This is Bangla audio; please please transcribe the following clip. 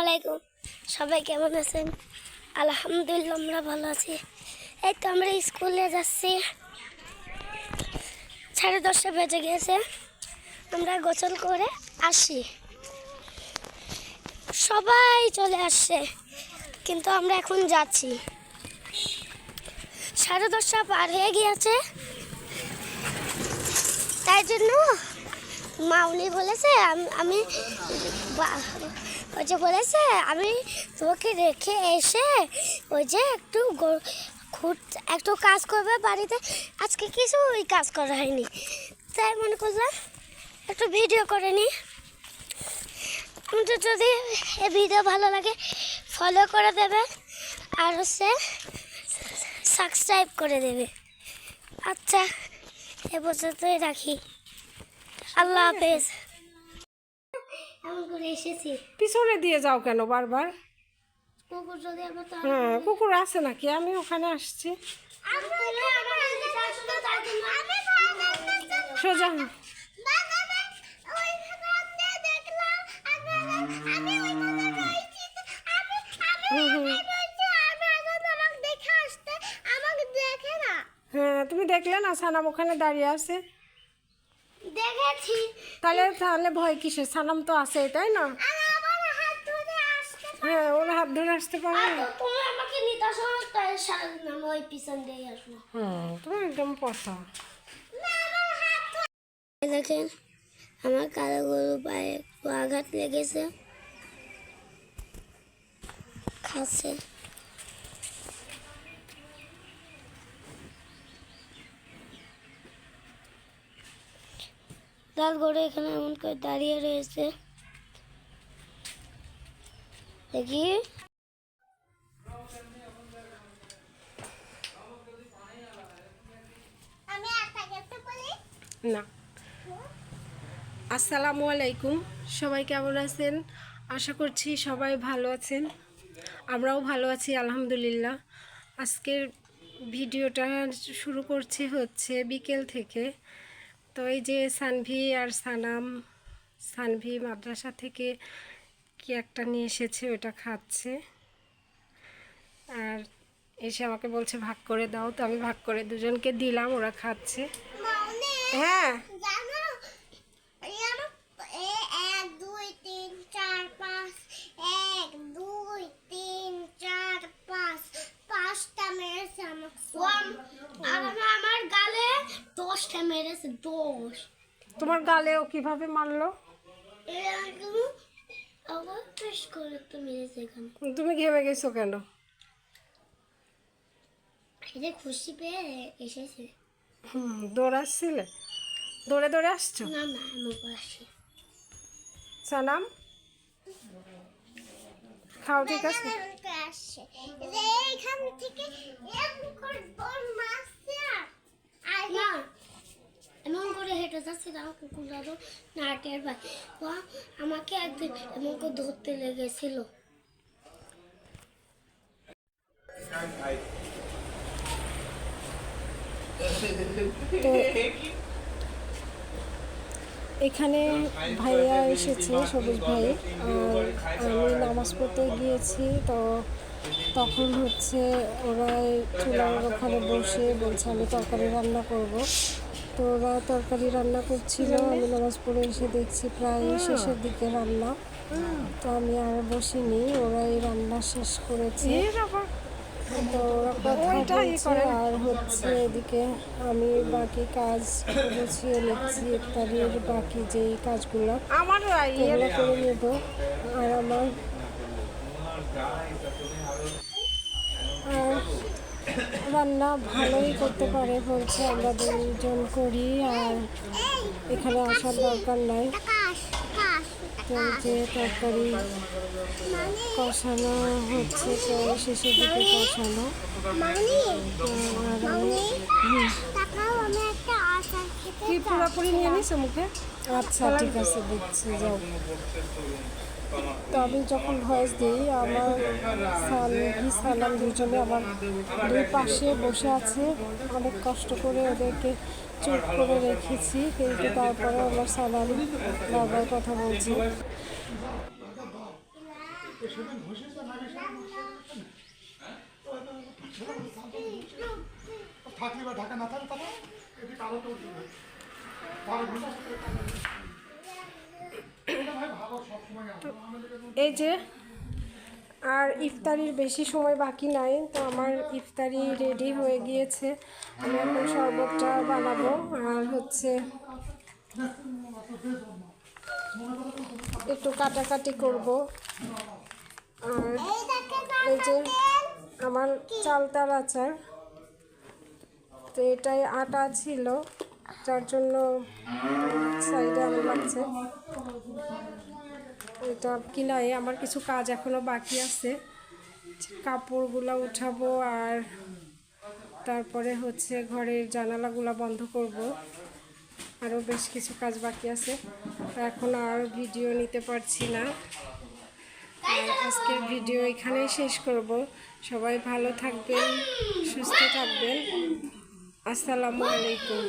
আলাইকুম। সবাই কেমন আছেন? আলহামদুলিল্লাহ, আমরা ভালো আছি। এই তো আমরা স্কুলে যাচ্ছি। সাড়ে দশটা বেজে গেছে। আমরা গোসল করে আসি। সবাই চলে আসছে, কিন্তু আমরা এখন যাচ্ছি। সাড়ে দশটা পার হয়ে গিয়েছে। তাই জন্য মাউনি বলেছে, আমি ওই যে বলেছে, আমি তোমাকে রেখে এসে ওই যে একটু খুঁট, একটু কাজ করবে বাড়িতে। আজকে কিছু ওই কাজ করা হয়নি। তাই মনে করলাম একটু ভিডিও করে নি। আমাদের যদি এই ভিডিও ভালো লাগে ফলো করে দেবে আর হচ্ছে সাবস্ক্রাইব করে দেবে। আচ্ছা এ পর্যন্তই রাখি। আল্লাহ হাফেজ। এসেছি। পিছনে দিয়ে যাও কেন বারবার? কুকুর যদি আবার তো হ্যাঁ কুকুর আছে নাকি? আমি ওখানে আসছি। সোজা। হুম, হুম। হ্যাঁ তুমি দেখলে না সানাম ওখানে দাঁড়িয়ে আছে? দেখেছি। তাহলে তাহলে ভয় কিসের? সানাম তো আছে তাই না? হ্যাঁ ওরা হাত ধরে আসতে পারে তুমি আমাকে নিতে আসো আমি ওই পিছন দিয়ে আসব। হুম তুমি একদম পথা দেখেন আমার কালো গরু পায়ে একটু আঘাত লেগেছে। খাচ্ছে। লাল গরু এখানে এমন করে দাঁড়িয়ে রয়েছে। দেখি। না। আসসালামু আলাইকুম। সবাই কেমন আছেন? আশা করছি সবাই ভালো আছেন। আমরাও ভালো আছি আলহামদুলিল্লাহ। আজকের ভিডিওটা শুরু করছি হচ্ছে বিকেল থেকে। তো এই যে সানভি আর সানাম, সানভি মাদ্রাসা থেকে কি একটা নিয়ে এসেছে ওটা খাচ্ছে। আর এসে আমাকে বলছে, ভাগ করে দাও। তো আমি ভাগ করে দুজনকে দিলাম, ওরা খাচ্ছে। হ্যাঁ জানো এই আমার এ এক দুই তিন চার পাঁচ এক দুই তিন চার পাঁচ পাঁচটা মেরেছে আমার আর আমার আমার গালে দশটা মেরেছে দশ তোমার গালেও কীভাবে মারলো? তুমি ঘেমে গেছো কেন? যে খুশি পেয়ে এসেছে। হুম দৌড়াচ্ছিলে দৌড়ে দৌড়ে আসছো? না না আমার পাশে সানাম? খাও ঠিক আছে। এইখান থেকে এমন করে না হেঁটে যাচ্ছে আমার কুকুর দাদু নাটের ভাই ও আমাকে একদিন এমন করে ধরতে লেগেছিল। এখানে ভাইয়া এসেছে, সবুজ ভাই। আমি নামাজ পড়তে গিয়েছি, তো তখন হচ্ছে ওরা চুলার ওখানে বসে বলছে আমি তরকারি রান্না করব। তো ওরা তরকারি রান্না করছিল আমি নামাজ পড়ে এসে দেখছি প্রায় শেষের দিকে রান্না। তো আমি আর বসিনি ওরা এই রান্না শেষ করেছে। তো ওরা কথা বলছে আর হচ্ছে এদিকে আমি বাকি কাজ গুছিয়ে নিচ্ছি ইফতারির বাকি যেই কাজগুলো এগুলো করে নেব। আর আমার আর রান্না ভালোই করতে পারে বলছে আমরা দুজন করি আর এখানে আসার দরকার নাই। তো যে তরকারি কষানো হচ্ছে তো শেষের দিকে কষানো। কি পুরোপুরি নিয়ে নিছো মুখে? আচ্ছা ঠিক আছে দিচ্ছি যাও। তো আমি যখন ভয়েস দিই, আমার সালভি সালাম দুজনে আমার দুই পাশে বসে আছে। অনেক কষ্ট করে ওদেরকে চুপ করে রেখেছি, কিন্তু তারপরে আমার সালাম বাবার কথা বলছি। তো থাকলে বা ঢাকা না থাকলে তারপর এদিকে আলোটা উঠে এই যে, আর ইফতারির বেশি সময় বাকি নাই, তো আমার ইফতারি রেডি হয়ে গিয়েছে। আমি এখন শরবতটা বানাবো, আর হচ্ছে একটু কাটাকাটি করব। আর এই যে আমার চালতার আচার, তো এটাই আটা ছিল, যার জন্য সাইডে আমার লাগছে। এটা কিনাই আমার কিছু কাজ এখনও বাকি আছে। কাপড়গুলো উঠাবো আর তারপরে হচ্ছে ঘরের জানালাগুলো বন্ধ করব। আরও বেশ কিছু কাজ বাকি আছে। এখন আর ভিডিও নিতে পারছি না। আজকের ভিডিও এখানেই শেষ করব। সবাই ভালো থাকবেন, সুস্থ থাকবেন। আসসালামু আলাইকুম।